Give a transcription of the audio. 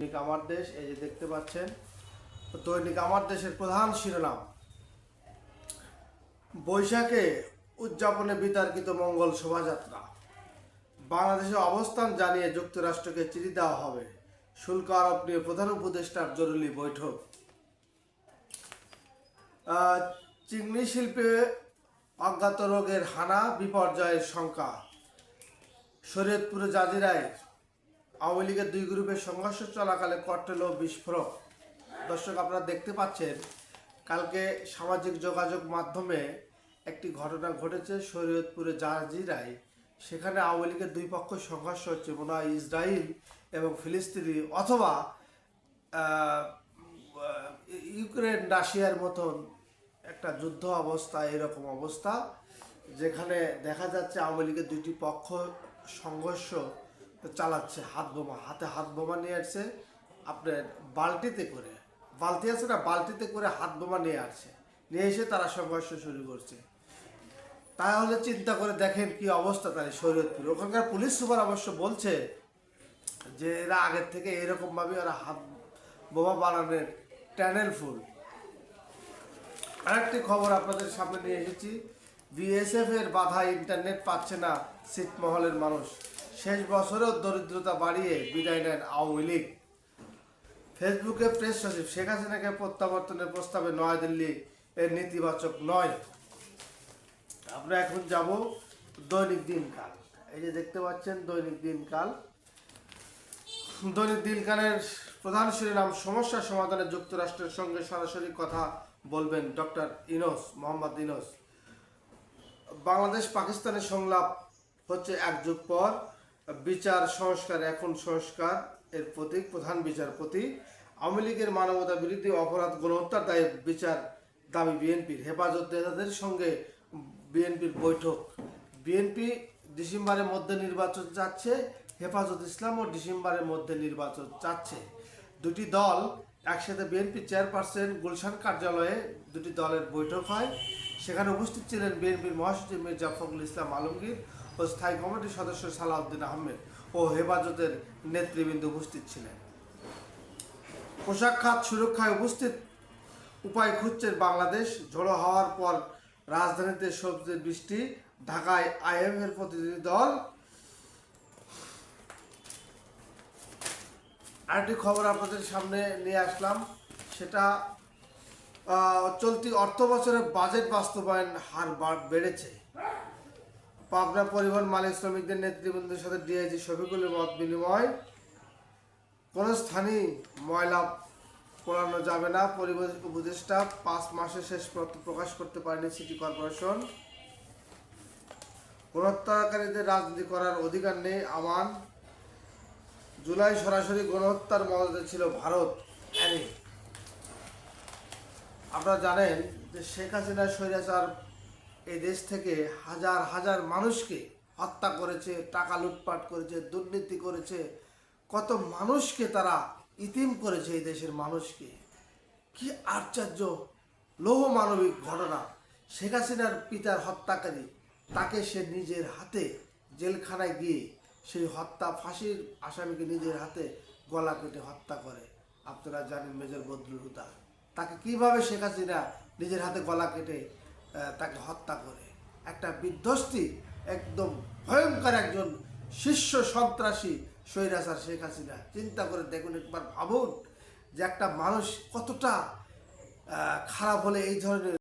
দৈনিক আমার দেশ, এই যে দেখতে পাচ্ছেন দৈনিক আমার দেশের প্রধান শিরোনাম। বৈশাখে উদযাপনে বিতর্কিত মঙ্গল শোভাযাত্রা। বাংলাদেশে অবস্থান জানিয়ে যুক্তরাষ্ট্রকে চিঠি দেওয়া হবে। শুল্ক আরোপ নিয়ে প্রধান উপদেষ্টার জরুরি বৈঠক। চিংড়ি শিল্পে অজ্ঞাত রোগের হানা, বিপর্যয়ের শঙ্কা। শরীয়তপুরে জাজিরায় আওয়ামী লীগের দুই গ্রুপের সংঘর্ষ চলাকালে কট্টেল ও বিস্ফোরক। দর্শক, আপনারা দেখতে পাচ্ছেন, কালকে সামাজিক যোগাযোগ মাধ্যমে একটি ঘটনা ঘটেছে শরীয়তপুরে জাজিরায়। সেখানে আওয়ামী লীগের দুই পক্ষ সংঘর্ষ হচ্ছে। মনে হয় ইসরায়েল এবং ফিলিস্তিনি অথবা ইউক্রেন রাশিয়ার মতন একটা যুদ্ধ অবস্থা, এরকম অবস্থা। যেখানে দেখা যাচ্ছে আওয়ামী লীগের দুইটি পক্ষ সংঘর্ষ চালাচ্ছে, হাত বোমা, হাতে হাত বোমা নিয়ে আসছে, আপনার বালতিতে করে। বালতি আছে না, বালতিতে করে হাত বোমা নিয়ে আসছে। নিয়ে এসে তারা সংঘর্ষ শুরু করছে। তাহলে চিন্তা করে দেখেন কি অবস্থা তার শরীয়তপুর। ওখানকার পুলিশ সুপার অবশ্য বলছে যে এরা আগের থেকে এরকম ভাবে ওরা হাত বোমা বানানোর ট্যানেল ফুল আরেকটি খবর আপনাদের সামনে নিয়ে এসেছি। বিএসএফ এর বাধা ইন্টারনেট পাচ্ছে না ছিটমহলের মানুষ। শেষ বছরেও দরিদ্রতা বাড়িয়ে বিদায় নেন আওয়ামী লীগ। ফেসবুকে প্রেস সচিব শেখ হাসিনাকে প্রত্যাবর্তনের প্রস্তাবে নয়াদিল্লি এর নেতিবাচক নয়। আমরা এখন যাব দৈনিক দিনকাল। এই যে দেখতে পাচ্ছেন দৈনিক দিনকাল। দৈনিক দিনকালের প্রধান শিরোনাম, সমস্যা সমাধানে যুক্তরাষ্ট্রের সঙ্গে সরাসরি কথা বলবেন ডক্টর ইনোস, মোহাম্মদ ইনোস। বাংলাদেশ পাকিস্তানের সংলাপ হচ্ছে এক যুগ পর। বিচার, সংস্কার, এখন সংস্কার এর প্রতীক, প্রধান বিচারপতি। আওয়ামী লীগের মানবতা বিরোধী অপরাধ, গণহত্যার দায়ে বিচার দাবি বিএনপির। হেফাজত নেতাদের সঙ্গে বিএনপির বৈঠক। বিএনপি ডিসেম্বরের মধ্যে নির্বাচন চাচ্ছে, হেফাজত ইসলামও ডিসেম্বরের মধ্যে নির্বাচন চাচ্ছে। দুটি দল একসাথে বিএনপি চেয়ারপারসন গুলশান কার্যালয়ে দুটি দলের বৈঠক হয়। সেখানে উপস্থিত ছিলেন বিএনপির মহাসচিব মির্জা ফখরুল ইসলাম আলমগীর ও স্থায়ী কমিটির সদস্য সালাউদ্দিন আহমেদ ও হেফাজতের নেতৃবৃন্দ উপস্থিত ছিলেন। পোশাক খাত সুরক্ষায় উপস্থিত উপায় খুঁজছেন বাংলাদেশ। ঝোড়ো হওয়ার পর রাজধানীতে সবজি বৃষ্টি, ঢাকায় আইএমএর প্রতিনিধি দল। আরেকটি খবর আপনাদের সামনে নিয়ে আসলাম, সেটা চলতি অর্থ বছরের বাজেট বাস্তবায়ন হার বাড়- বেড়েছে। পাবনা পরিবহন মালিক শ্রমিকদের নেতৃবৃন্দের সাথে ডিআইজি শফিকুলের মত বিনিময়। কোন স্থানেই ময়লা পোড়ানো যাবে না। পরিবেশ উপদেষ্টা পাঁচ মাসের শেষ প্রকাশ করতে পারেনি সিটি কর্পোরেশন। গণহত্যাকারীদের রাজনীতি করার অধিকার নেই আমান। জুলাই সরাসরি গণহত্যার মদতে ছিল ভারত। আপনারা জানেন যে শেখ হাসিনা স্বৈরাচার এই দেশ থেকে হাজার হাজার মানুষকে হত্যা করেছে, টাকা লুটপাট করেছে, দুর্নীতি করেছে। কত মানুষকে তারা ইতিম করেছে এই দেশের মানুষকে। কি আশ্চর্য লৌহ মানবিক ঘটনা। শেখ হাসিনার পিতার হত্যাকারী, তাকে সে নিজের হাতে জেলখানায় গিয়ে সেই হত্যা, ফাঁসির আসামিকে নিজের হাতে গলা কেটে হত্যা করে। আপনারা জানেন মেজর বদরুল হুদা। তাকে কীভাবে শেখ হাসিনা নিজের হাতে গলা কেটে তাকে হত্যা করে। একটা বিধ্বস্তি, একদম ভয়ঙ্কর একজন শীর্ষ সন্ত্রাসী স্বৈরাচার শেখ হাসিনা। চিন্তা করে দেখুন, একবার ভাবুন যে একটা মানুষ কতটা খারাপ হলে এই ধরনের